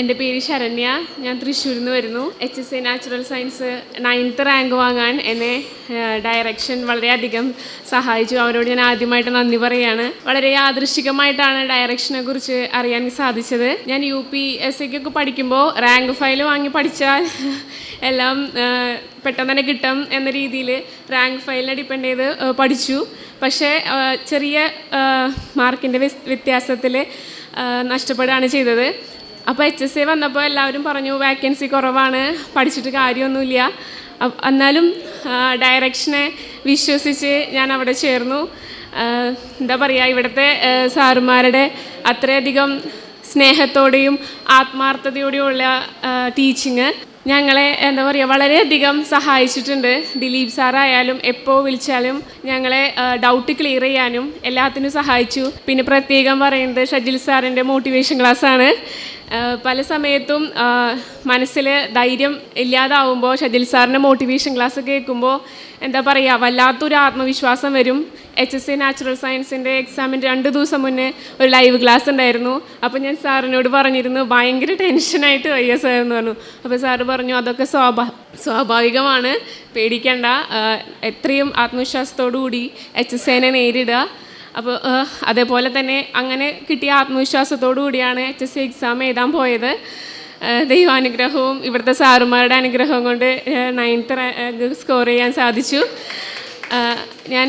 എന്റെ പേര് ശരണ്യ. ഞാൻ തൃശ്ശൂരിൽ നിന്ന് വരുന്നു. H S A natural science ninth rank വാങ്ങാൻ എന്നെ ഡയറക്ഷൻ വളരെയധികം സഹായിച്ചു. അവരോട് ഞാൻ ആദ്യമായിട്ട് നന്ദി പറയുകയാണ് വളരെ യാദൃശികമായിട്ടാണ് ഡയറക്ഷനെ കുറിച്ച് അറിയാൻ സാധിച്ചത്. ഞാൻ യു പി എസ് സിക്കൊക്കെ പഠിക്കുമ്പോൾ റാങ്ക് ഫയൽ വാങ്ങി പഠിച്ചാൽ എല്ലാം പെട്ടെന്ന് തന്നെ കിട്ടും എന്ന രീതിയിൽ റാങ്ക് ഫയലിനെ ഡിപ്പെൻഡ് ചെയ്ത് പഠിച്ചു. പക്ഷേ ചെറിയ മാർക്കിന്റെ വ്യത്യാസത്തിൽ നഷ്ടപ്പെടുകയാണ് ചെയ്തത്. അപ്പോൾ എച്ച് എസ് എ വന്നപ്പോൾ എല്ലാവരും പറഞ്ഞു വാക്കൻസി കുറവാണ് പഠിച്ചിട്ട് കാര്യമൊന്നുമില്ല. എന്നാലും ഡയറക്ഷനെ വിശ്വസിച്ച് ഞാൻ അവിടെ ചേർന്നു. എന്താ പറയുക ഇവിടുത്തെ സാറുമാരുടെ അത്രയധികം സ്നേഹത്തോടെയും ആത്മാർത്ഥതയോടെയുള്ള ടീച്ചിങ് ഞങ്ങളെ എന്താ പറയുക വളരെയധികം സഹായിച്ചിട്ടുണ്ട്. ദിലീപ് സാറായാലും എപ്പോൾ വിളിച്ചാലും ഞങ്ങളെ ഡൗട്ട് ക്ലിയർ ചെയ്യാനും എല്ലാത്തിനും സഹായിച്ചു. പിന്നെ പ്രത്യേകം പറയുന്നത് ഷജിൽ സാറിന്റെ മോട്ടിവേഷൻ ക്ലാസ്സാണ് പല സമയത്തും മനസ്സിൽ ധൈര്യം ഇല്ലാതാവുമ്പോൾ ഷജിൽ സാറിന്റെ മോട്ടിവേഷൻ ക്ലാസ് കേൾക്കുമ്പോൾ എന്താ പറയുക വല്ലാത്തൊരു ആത്മവിശ്വാസം വരും. എച്ച് എസ് സി നാച്ചുറൽ സയൻസിന്റെ എക്സാമിന്റെ രണ്ട് ദിവസം മുന്നേ ഒരു ലൈവ് ക്ലാസ് ഉണ്ടായിരുന്നു. അപ്പോൾ ഞാൻ സാറിനോട് പറഞ്ഞിരുന്നു ഭയങ്കര ടെൻഷനായിട്ട് വയ്യ സാർ എന്ന് പറഞ്ഞു. അപ്പോൾ സാറ് പറഞ്ഞു അതൊക്കെ സ്വാഭാ സ്വാഭാവികമാണ്. പേടിക്കേണ്ട. എത്രയും ആത്മവിശ്വാസത്തോടു കൂടി എച്ച് എസ് സിനെ നേരിടുക. അപ്പോൾ അതേപോലെ തന്നെ അങ്ങനെ കിട്ടിയ ആത്മവിശ്വാസത്തോടു കൂടിയാണ് എച്ച് എസ് സി എക്സാം എഴുതാൻ പോയത്. ദൈവാനുഗ്രഹവും ഇവിടുത്തെ സാറുമാരുടെ അനുഗ്രഹവും കൊണ്ട് നയൻത്ത് സ്കോർ ചെയ്യാൻ സാധിച്ചു. ഞാൻ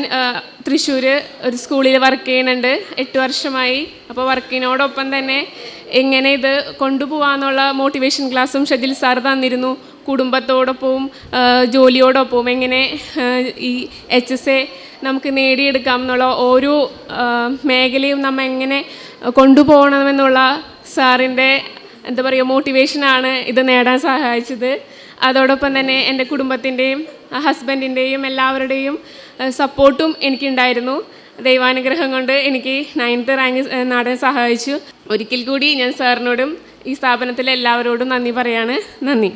തൃശ്ശൂർ ഒരു സ്കൂളിൽ വർക്ക് ചെയ്യുന്നുണ്ട്. എട്ട് വർഷമായി. അപ്പോൾ വർക്കിനോടൊപ്പം തന്നെ എങ്ങനെ ഇത് കൊണ്ടുപോകാമെന്നുള്ള മോട്ടിവേഷൻ ക്ലാസ്സും ഷജിൽ സാർ തന്നിരുന്നു. കുടുംബത്തോടൊപ്പവും ജോലിയോടൊപ്പവും എങ്ങനെ ഈ എച്ച് എസ് എ നമുക്ക് നേടിയെടുക്കാം എന്നുള്ള ഓരോ മേഖലയും നമ്മൾ എങ്ങനെ കൊണ്ടുപോകണമെന്നുള്ള സാറിന്റെ എന്താ പറയുക മോട്ടിവേഷനാണ് ഇത് നേടാൻ സഹായിച്ചത്. അതോടൊപ്പം തന്നെ എന്റെ കുടുംബത്തിന്റെയും ഹസ്ബൻഡിന്റെയും എല്ലാവരുടെയും സപ്പോർട്ടും എനിക്കുണ്ടായിരുന്നു. ദൈവാനുഗ്രഹം കൊണ്ട് എനിക്ക് നയൻത്ത് റാങ്ക് നേടാൻ സഹായിച്ചു. ഒരിക്കൽ കൂടി ഞാൻ സാറിനോടും ഈ സ്ഥാപനത്തിലെ എല്ലാവരോടും നന്ദി പറയാണ്. നന്ദി.